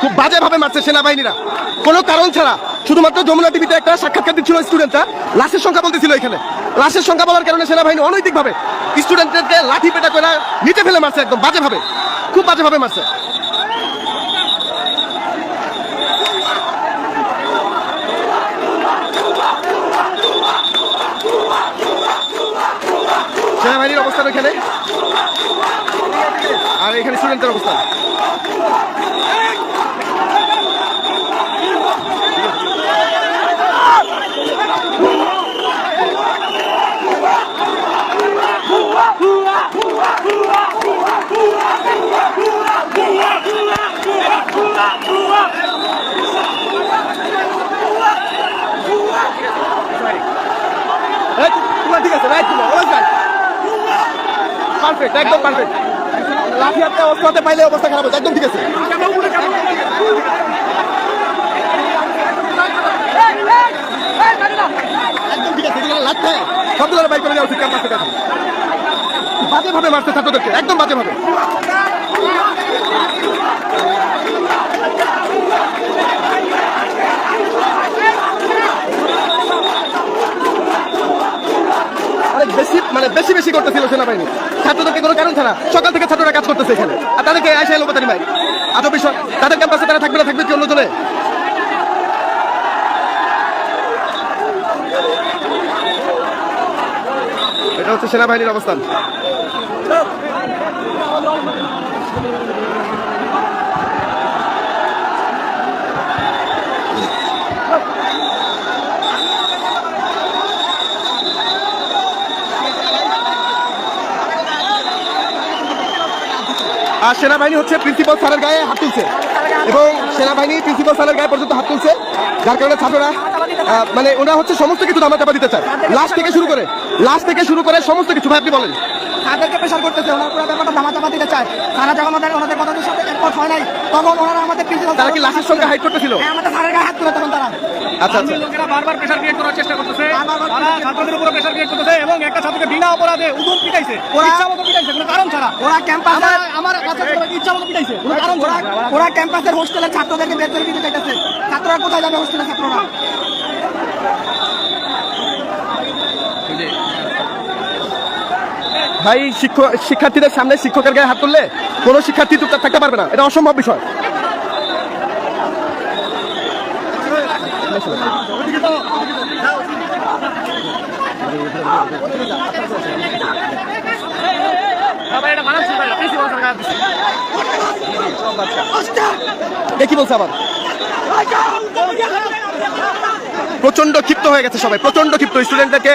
খুব বাজে ভাবে মারছে সেনাবাহিনীরা। কোনো কারণ ছাড়া। শুধুমাত্র যমুনা টিভিতে একটা সাক্ষাৎকার দিচ্ছিল স্টুডেন্টরা লাশের সংখ্যা বলতেছিল এখানে। লাশের সংখ্যা বলার কারণে সেনাবাহিনী অনৈতিক ভাবে স্টুডেন্টদেরকে লাঠি পেটা করে নিচে ফেলে মারছে একদম বাজে ভাবে খুব বাজে ভাবে মারছে। সেনাবাহিনীর অবস্থান এখানে আর এখানে স্টুডেন্টের অবস্থান। ঠিক আছে রাইট অলওয়েজ রাইট পারফেক্ট একদম পারফেক্ট হাতে অস্ত্র হাতে পাইলে অবস্থা খারাপ হচ্ছে একদম ঠিক আছে। ভাবে বেশি মানে বেশি বেশি করতেছিল সেনাবাহিনী। কোনো কারণ ছাড়া সকাল থেকে ছাত্ররা কাজ করতেছে এখানে। আর তাদেরকে আসে এলো তারি ভাই? আদৌ বিষয় তাদের ক্যাম্পাসে তারা থাকবে না, থাকবে কি অন্য চলে এটা হচ্ছে সেনাবাহিনীর অবস্থান। আর সেনাবাহিনী হচ্ছে প্রিন্সিপাল স্যারের গায়ে হাত তুলছে। এবং সেনাবাহিনী প্রিন্সিপাল স্যারের গায়ে পর্যন্ত হাত তুলছে, যার কারণে ছাত্ররা মানে ওরা হচ্ছে সমস্ত কিছু দামা চাপা দিতে চায়। লাস্ট থেকে শুরু করে লাস্ট থেকে শুরু করে সমস্ত কিছু। ভাই, আপনি বলেন। তাদেরকে প্রেশার করতেছে ওনারা পুরো ব্যাপারটা ধামা চাপা দিতে চায়। সারা যখন আমাদের ওনাদের কথাদের সাথে একমত হয় নাই। তখন ওনারা আমাদের প্রিন্সিপাল তারা কি লাশের সঙ্গে হাইট করতেছিল? হ্যাঁ আমাদের স্যারের গায়ে হাত তুলে তখন তারা। আচ্ছা আচ্ছা। লোকেরা বারবার প্রেশার ক্রিয়েট করার চেষ্টা করতেছে। তারা ছাত্রদের উপর প্রেশার ক্রিয়েট করতেছে এবং একটা ছাত্রকে বিনা অপরাধে উদুম পিটাইছে। ওরা- ইচ্ছা মতো পিটাইছে কোনো কারণ ছাড়া। ওরা ক্যাম্পাসে আমার আমার কাছে ইচ্ছা মতো পিটাইছে কোনো কারণ ছাড়া। ওরা ক্যাম্পাসের হোস্টেলে ছাত্রদেরকে বের করে দিতে চাইতেছে। ছাত্ররা কোথায় যাবে হোস্টেলে ছাত্ররা? ভাই, শিক্ষক শিক্ষার্থীদের সামনে শিক্ষকের গায়ে হাত তুললে কোনো শিক্ষার্থী চুপচাপ থাকতে পারবে না। এটা অসম্ভব বিষয়। কি বলছে আবার? প্রচণ্ড ক্ষিপ্ত হয়ে গেছে সবাই প্রচণ্ড ক্ষিপ্ত। স্টুডেন্টদেরকে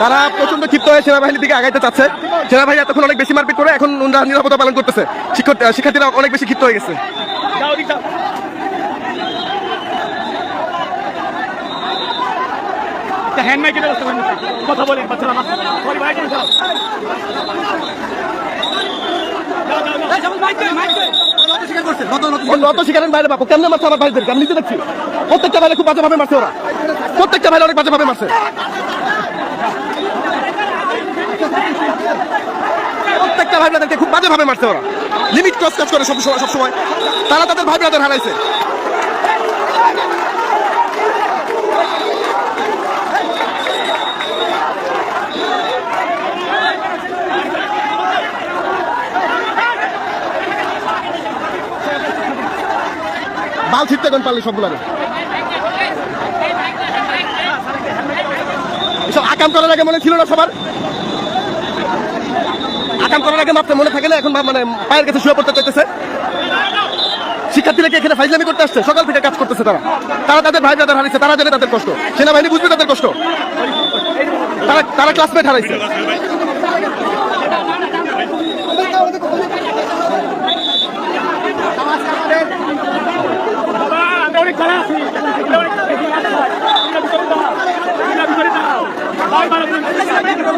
তারা প্রচণ্ড ক্ষিপ্ত হয়ে সেনাবাহিনীর দিকে আগাইতে চাচ্ছে। সেনাবাহিনী এতক্ষণ অনেক বেশি মারপিট করে এখন নিরাপত্তা পালন করতেছে। শিক্ষার্থীরা অনেক বেশি ক্ষিপ্ত হয়ে গেছে। হ্যান্ড মাইকের ব্যবস্থা করেন কথা বলেন বাচ্চারা ভাই যাও প্রত্যেকটা বাইরে খুব বাজেভাবে মারছে ওরা। প্রত্যেকটা বাইরে অনেক বাজেভাবে মারছে। প্রত্যেকটা ভাই ব্রাদারকে খুব বাজেভাবে মারছে ওরা। লিমিট ক্রস কাজ করে সব সময় সবসময় তারা তাদের ভাই ব্রাদার হারাইছে। বাল ছিটতে কোন পারলে সবগুলো এসব আকাম করার আগে মনে ছিল না সবার? আকাম করার আগে মাত্র মনে থাকে না, এখন মানে পায়ের কাছে শুয়ে পড়তে চাইতেছে। শিক্ষার্থীরা কি এখানে ফাইজলামি করতে আসছে? সকাল থেকে কাজ করতেছে তারা। তারা তাদের ভাই ব্রাদার হারিয়েছে তারা জানে তাদের কষ্ট। সেনাবাহিনী বুঝবে তাদের কষ্ট। তারা তারা ক্লাসমেট হারাইছে।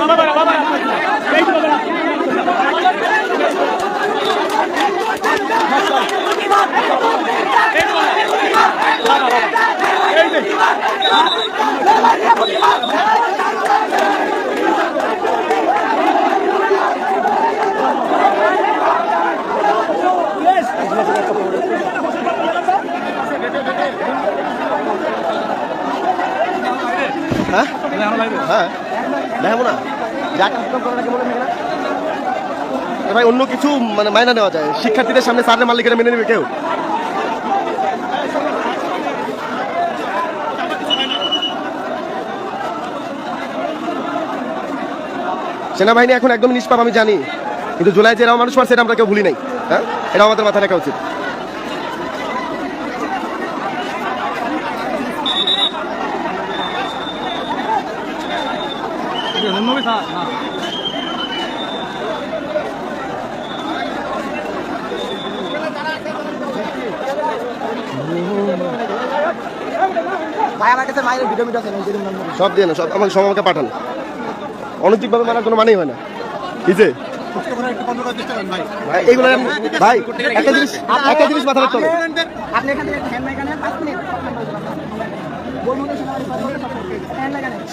বাবা বাবা বাবা। হ্যাঁ? ভাই অন্য কিছু মানে মাইনা নেওয়া যায় শিক্ষার্থীদের সামনে সারের মালিকেরা মেনে নেবে কেউ সেনাবাহিনী এখন একদম নিষ্পাপ আমি জানি। কিন্তু জুলাই যে এরকম মানুষ মারছে এটা আমরা কেউ ভুলি নাই। হ্যাঁ? এটা আমাদের মাথায় রাখা উচিত। সব দিয়ে না সব আমাকে সব আমাকে পাঠান। অনৈতিকভাবে মারার কোনো মানেই হয় না। যে ভাই এইগুলো ভাই একটা জিনিস একটা জিনিস মাথা রাখতে হবে।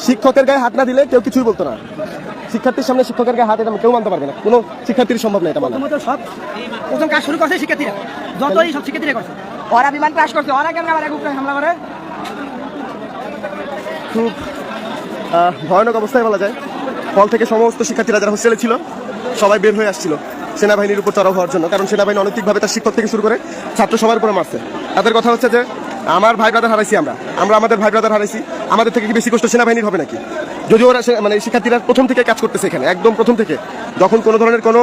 শিক্ষকের গায়ে হাত না দিলে কেউ কিছুই বলতো না। শিক্ষার্থীর সামনে শিক্ষকের গায়ে হাত এটা কেউ মানতে পারবে না। কোনো শিক্ষার্থীর সম্ভব না এটা মানা। সব প্রথম কাজ শুরু করছে শিক্ষার্থীরা। যতই সব শিক্ষার্থীরা করছে। ওরা বিমান ক্রাশ করছে। ওরা কেন উপরে হামলা করে? খুব ভয়ানক অবস্থায় বলা যায়। হল থেকে সমস্ত শিক্ষার্থীরা যারা হোস্টেলে ছিল, সবাই বের হয়ে আসছিল সেনাবাহিনীর উপর চড়াও হওয়ার জন্য। কারণ সেনাবাহিনী অনৈতিকভাবে তার শিক্ষক থেকে শুরু করে ছাত্র সবার উপরে মারছে। তাদের কথা হচ্ছে যে, আমার ভাই ব্রাদার হারাইছি আমরা। আমরা আমাদের ভাই ব্রাদার হারাইছি। আমাদের থেকে কি বেশি কষ্ট সেনাবাহিনীর হবে নাকি? যদিও ওরা মানে শিক্ষার্থীরা প্রথম থেকে কাজ করতেছে এখানে একদম প্রথম থেকে। যখন কোনো ধরনের কোনো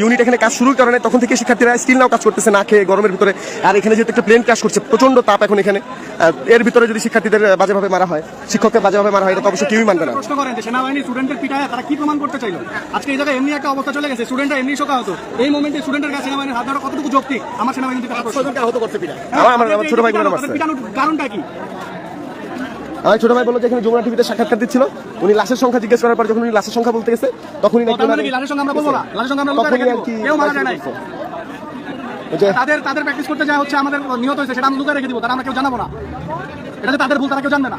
ইউনিট এখানে কাজ শুরুর কারণে তখন থেকে শিক্ষার্থীরা স্টিল নাও কাজ করতেছে না খেয়ে গরমের ভিতরে। আর এখানে যেহেতু একটা প্লেন কাজ করছে প্রচণ্ড তাপ এখন এখানে। আহ, এর ভিতরে যদি শিক্ষার্থীদের বাজেভাবে মারা হয় শিক্ষককে বাজেভাবে মারা হয় এটা তো অবশ্যই কেউই মানবে না। প্রশ্ন করেন যে সেনাবাহিনী স্টুডেন্টের পিটায় তারা কি প্রমাণ করতে চাইলো? আজকে এই জায়গায় এমনি একটা অবস্থা চলে গেছে স্টুডেন্টরা এমনি শোকা হতো। এই মোমেন্টে স্টুডেন্টের কাছে সেনাবাহিনীর হাত ধরা কতটুকু যৌক্তিক? আমার সেনাবাহিনী আমার আমার আমার ছোট পিটানোর কারণটা কি? আমার ছোট ভাই বলল যে এখানে যমুনা টিভিতে সাক্ষাৎকার দিচ্ছিল উনি লাশের সংখ্যা জিজ্ঞেস করার পর যখন উনি লাশের সংখ্যা বলতে গেছে তখনই নাকি মানে লালের সঙ্গে আমরা বলব না লালের সঙ্গে আমরা রেখে আর কেউ মারা যায় নাই তাদের তাদের প্র্যাকটিস করতে যা হচ্ছে আমাদের নিহত হয়েছে সেটা আমরা লুকায় রেখে দিব তারা আমরা কেউ জানাব না এটা যে তাদের ভুল তারা কেউ জানবে না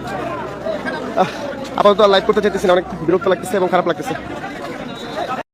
আপাতত লাইভ করতে চাইতেছি না অনেক বিরক্ত লাগতেছে এবং খারাপ লাগতেছে।